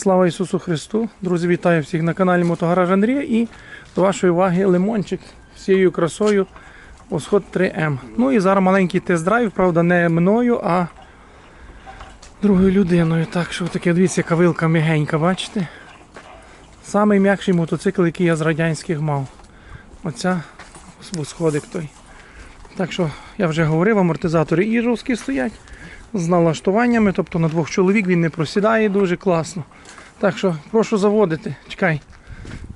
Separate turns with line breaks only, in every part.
Слава Ісусу Христу! Друзі, вітаю всіх на каналі Мотогараж Андрія і до вашої уваги лимончик всією красою Восход 3М. Ну і зараз маленький тест-драйв, правда, не мною, а другою людиною. Так що таке, дивіться, яка вилка м'ягенька, бачите? Самий м'якший мотоцикл, який я з радянських мав. Оця восходик той. Так що я вже говорив, амортизатори іжовські стоять з налаштуваннями, тобто на двох чоловік він не просідає дуже класно. Так що прошу заводити. Чекай.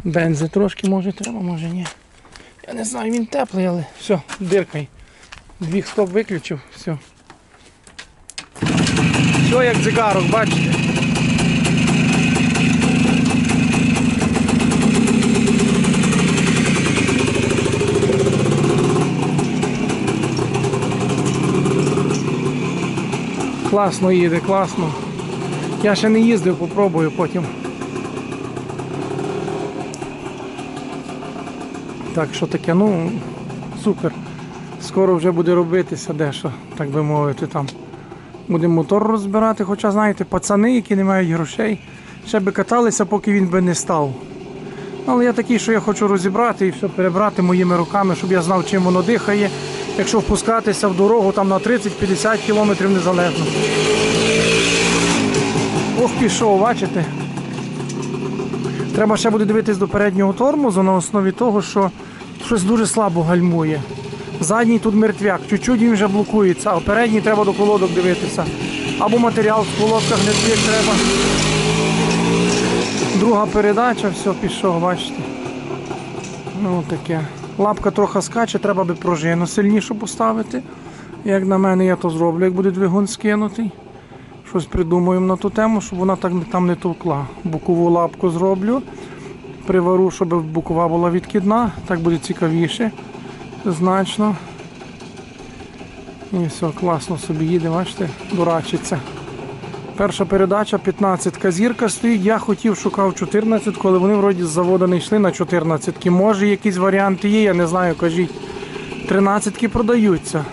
Бензи трошки може треба, може ні. Я не знаю, він теплий, але все, диркай. Дві стоп виключив, все. Все як дзигарок, бачите? Класно їде, класно. Я ще не їздив, попробую потім. Так що таке, ну, супер. Скоро вже буде робитися дещо, так би мовити, там. Будемо мотор розбирати, хоча, знаєте, пацани, які не мають грошей, ще би каталися, поки він би не став. Але я такий, що я хочу розібрати і все перебрати моїми руками, щоб я знав, чим воно дихає. Якщо впускатися в дорогу там на 30-50 кілометрів незалежно. Ох, пішов, бачите? Треба ще буде дивитись до переднього тормозу на основі того, що щось дуже слабо гальмує. Задній тут мертвяк, чуть-чуть він вже блокується, а передній треба до колодок дивитися. Або матеріал в колодках не як треба. Друга передача, все, пішов, бачите. Ну таке. Лапка трохи скаче, треба би пружину сильнішу поставити. Як на мене, я то зроблю, як буде двигун скинутий. Щось придумаємо на ту тему, щоб вона так там не товкла. Бокову лапку зроблю. Привару, щоб бокова була відкидна, так буде цікавіше. Значно. І все, класно собі їде, бачите, дурачиться. Перша передача 15-ка зірка стоїть. Я хотів, шукав 14, коли вони вроді з заводу не йшли на 14. Може якісь варіанти є, я не знаю, кажіть. 13 ки продаються.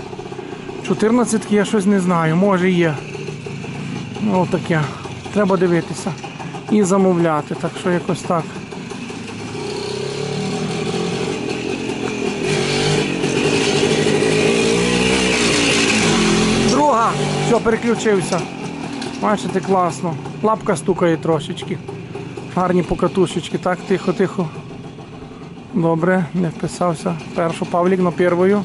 14 ки я щось не знаю, може є. Ну таке. Треба дивитися. І замовляти. Так що якось так. Друга. Все, переключився. Бачите, класно. Лапка стукає трошечки. Гарні покатушечки. Так, тихо, тихо. Добре, не вписався. Першу Павлік на первою.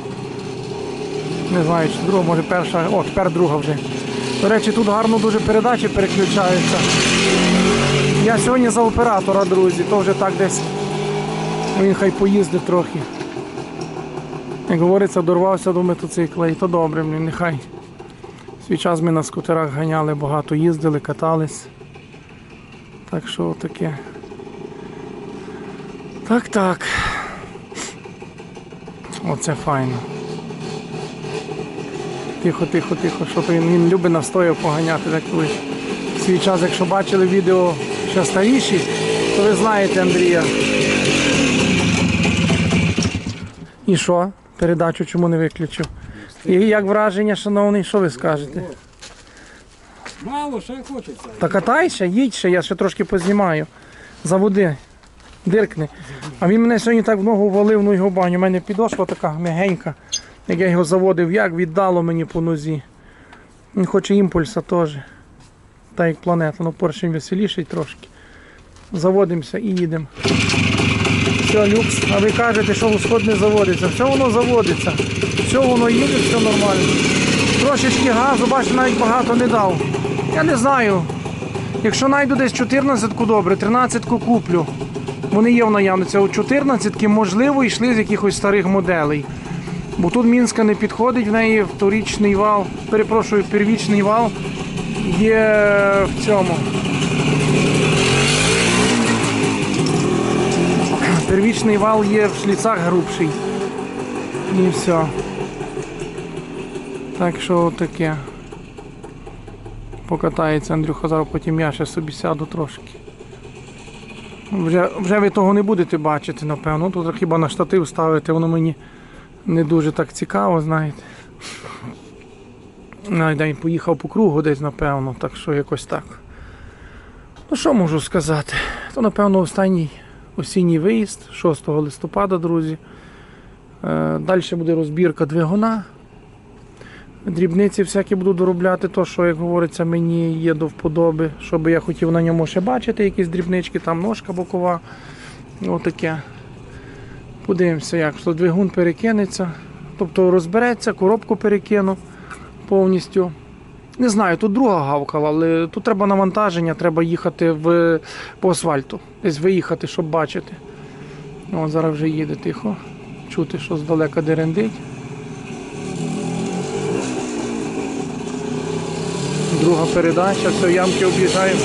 Не знаю, чи друга, може перша. О, тепер друга вже. До речі, тут гарно дуже передачі переключаються. Я сьогодні за оператора, друзі, то вже так десь. Він хай поїздить трохи. Як говориться, дорвався до мотоцикла, і то добре, блін, нехай. Свій час ми на скутерах ганяли, багато їздили, катались. Так що таке. Так, так. Оце файно. Тихо, тихо, тихо, що то він, він любить настояв поганяти. Так ви свій час, якщо бачили відео ще старіші, то ви знаєте Андрія. І що? Передачу чому не виключив? І як враження, шановний, що ви скажете?
Мало, ще хочеться.
Та катайся, їдь ще, я ще трошки познімаю. Заводи, диркни. А він мене сьогодні так в ногу валив, ну його баню. У мене підошва така м'ягенька. Як я його заводив, як віддало мені по нозі. Він хоче імпульса теж. Так як планета, ну поршень веселіший трошки. Заводимося і їдемо. Все, люкс. А ви кажете, що усход не заводиться. Все воно заводиться. Все воно їде, все нормально. Трошечки газу, бачите, навіть багато не дав. Я не знаю. Якщо знайду десь 14-ку добре, 13-ку куплю. Вони є в наявності. От 14-ки, можливо, йшли з якихось старих моделей. Бо тут Мінська не підходить, в неї вторічний вал, перепрошую, первічний вал є в цьому. Первічний вал є в шліцах грубший. І все. Так що таке. Покатається Андрюха, зараз потім я ще собі сяду трошки. Вже, вже ви того не будете бачити, напевно. Тут хіба на штатив ставити, воно мені не дуже так цікаво, знаєте. День поїхав по кругу десь, напевно, так що якось так. Ну що можу сказати? То, напевно, останній осінній виїзд 6 листопада, друзі. Е, Далі буде розбірка двигуна. Дрібниці всякі буду доробляти, то, що, як говориться, мені є до вподоби, що би я хотів на ньому ще бачити, якісь дрібнички, там ножка бокова. Отаке. Подивимося, як що двигун перекинеться. Тобто розбереться, коробку перекину повністю. Не знаю, тут друга гавкала, але тут треба навантаження, треба їхати в, по асфальту. Десь виїхати, щоб бачити. О, зараз вже їде тихо. Чути, що здалека дерендить. Друга передача, все, ямки об'їжджаємо.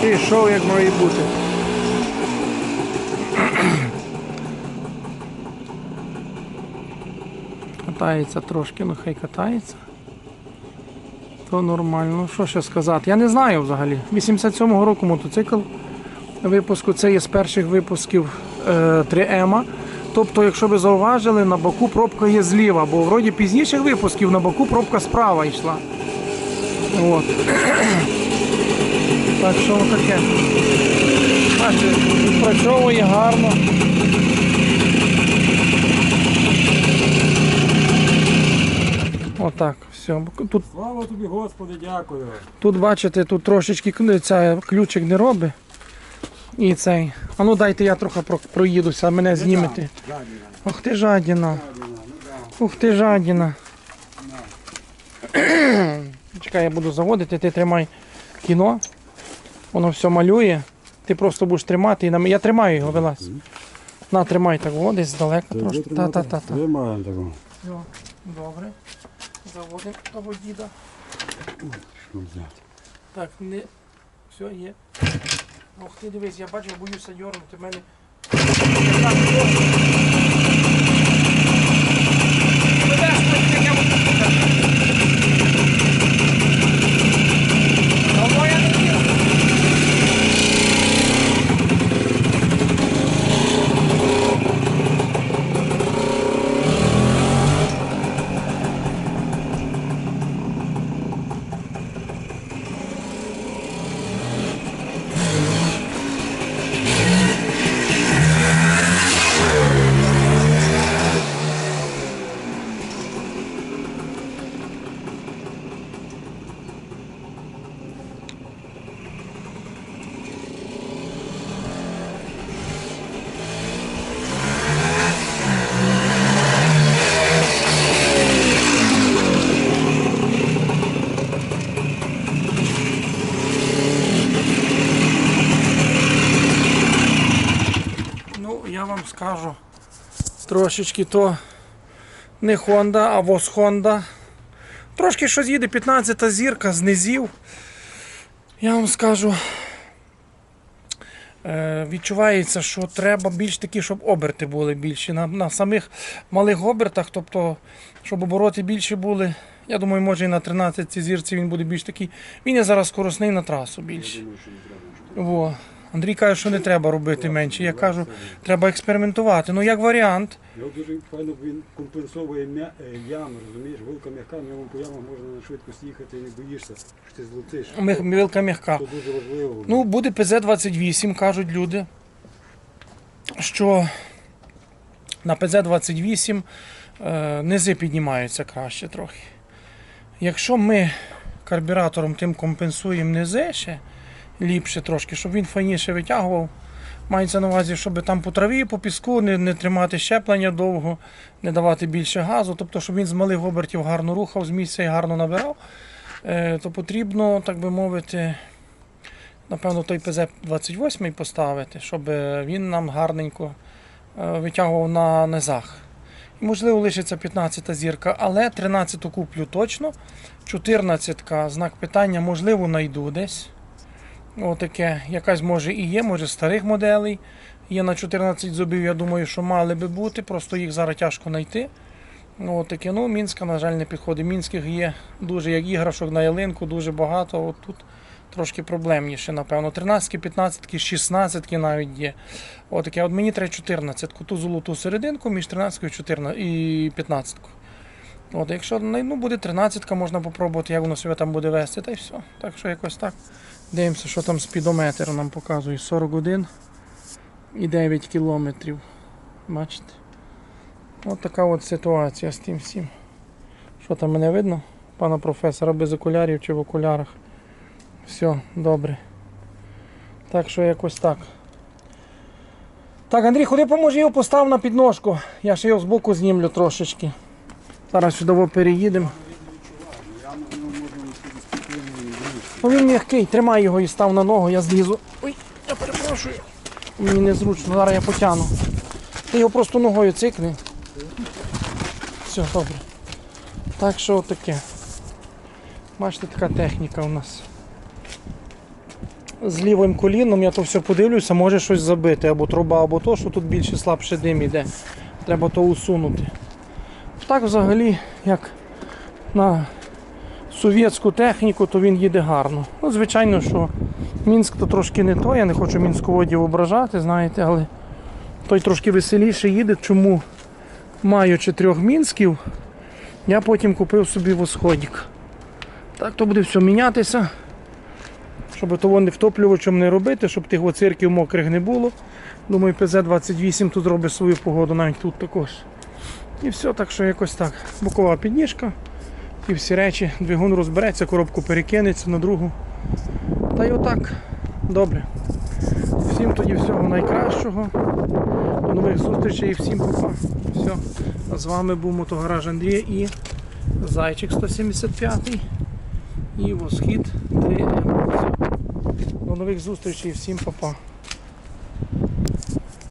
Пішов, як має бути. Катається трошки, ну хай катається. То нормально. Що ще сказати? Я не знаю взагалі. 87-го року мотоцикл випуску. Це є з перших випусків е, 3М. Тобто, якщо ви зауважили, на боку пробка є зліва, бо вроді пізніших випусків на боку пробка справа йшла. От. Так що таке. Бачите, відпрацьовує гарно. Отак, все. Тут
Слава тобі, Господи, дякую.
Тут бачите, тут трошечки ця, ключик не робить. І цей. А ну дайте я трохи про- проїдуся, мене знімете. Ох ти жадіна.
ну.
Ух ти жадіна. Чекай, я буду заводити, ти тримай кіно. Воно все малює. Ти просто будеш тримати і нам. Я тримаю його, вилазь. На, тримай так, о, десь далеко трошки. Та-та-та.
Тримаємо такого.
Все, добре. Заводимо того діда. Так, не. Все є. Ох ти дивись, я бачу, боюся дьорнути в мене. Давно я не їв. Ну, скажу, трошечки то не Honda, а воз Honda. Трошки щось їде, 15 зірка з низів. Я вам скажу, е, відчувається, що треба більш такі, щоб оберти були більші. На, на самих малих обертах, тобто, щоб обороти більші були. Я думаю, може і на 13 зірці він буде більш такий. Він є зараз скоросний на трасу більше. Во. Андрій каже, що не треба робити менше. Я кажу, треба експериментувати. Ну, як варіант,
Його дуже файно він компенсує м'я- е, ями, розумієш, вилка м'яка, в ньому по ямах можна на швидкості їхати і не боїшся, що ти злетиш.
ми- вилка м'яка.
Це дуже важливо.
Ну, буде ПЗ-28, кажуть люди, що на ПЗ-28 е, низи піднімаються краще трохи. Якщо ми карбюратором тим компенсуємо низи ще ліпше трошки, щоб він файніше витягував, мається на увазі, щоб там по траві, по піску не, не тримати щеплення довго, не давати більше газу, тобто, щоб він з малих обертів гарно рухав, з місця і гарно набирав, е, то потрібно, так би мовити, напевно, той ПЗ-28 поставити, щоб він нам гарненько е, витягував на низах. Можливо, лишиться 15 зірка, але 13 куплю точно. 14 знак питання, можливо, знайду десь. Отаке, якась може і є, може старих моделей. Є на 14 зубів, я думаю, що мали би бути, просто їх зараз тяжко знайти. Таке, ну, Мінська, на жаль, не підходить. Мінських є дуже як іграшок на ялинку, дуже багато. От тут трошки проблемніше, напевно. 13, 15, 16 навіть є. Отаке, от мені треба 14, ту золоту серединку між 13 і 14 і 15. От, якщо ну, буде 13, можна попробувати, як воно себе там буде вести, та й все. Так що якось так. Дивимося, що там спідометр нам показує. 41 і 9 кілометрів. Бачите? От така от ситуація з тим всім. Що там мене видно? Пана професора без окулярів чи в окулярах. Все, добре. Так що якось так. Так, Андрій, ходи поможи його постав на підножку. Я ще його збоку знімлю трошечки. Зараз сюди переїдемо.
Ну,
він м'який, тримай його і став на ногу, я злізу. Ой, я перепрошую. Мені незручно, зараз я потягну. Ти його просто ногою цикни. Все, добре. Так що таке. Бачите, така техніка у нас. З лівим коліном я то все подивлюся, може щось забити, або труба, або то, що тут більше слабше дим іде. Треба то усунути. Так взагалі, як на совєтську техніку, то він їде гарно. Ну, звичайно, що Мінськ то трошки не то, я не хочу мінсьководів ображати, знаєте, але той трошки веселіше їде. Чому маючи трьох мінськів, я потім купив собі восходік. Так то буде все мінятися, щоб того не втоплювачем не робити, щоб тих оцирків мокрих не було. Думаю, ПЗ-28 тут зробить свою погоду, навіть тут також. І все, так що якось так. Бокова підніжка і всі речі. Двигун розбереться, коробку перекинеться на другу. Та й отак. Добре. Всім тоді всього найкращого. До нових зустрічей і всім пока. Все. А з вами був Мотогараж Андрій і Зайчик 175 і Восхід 3М. До нових зустрічей і всім пока.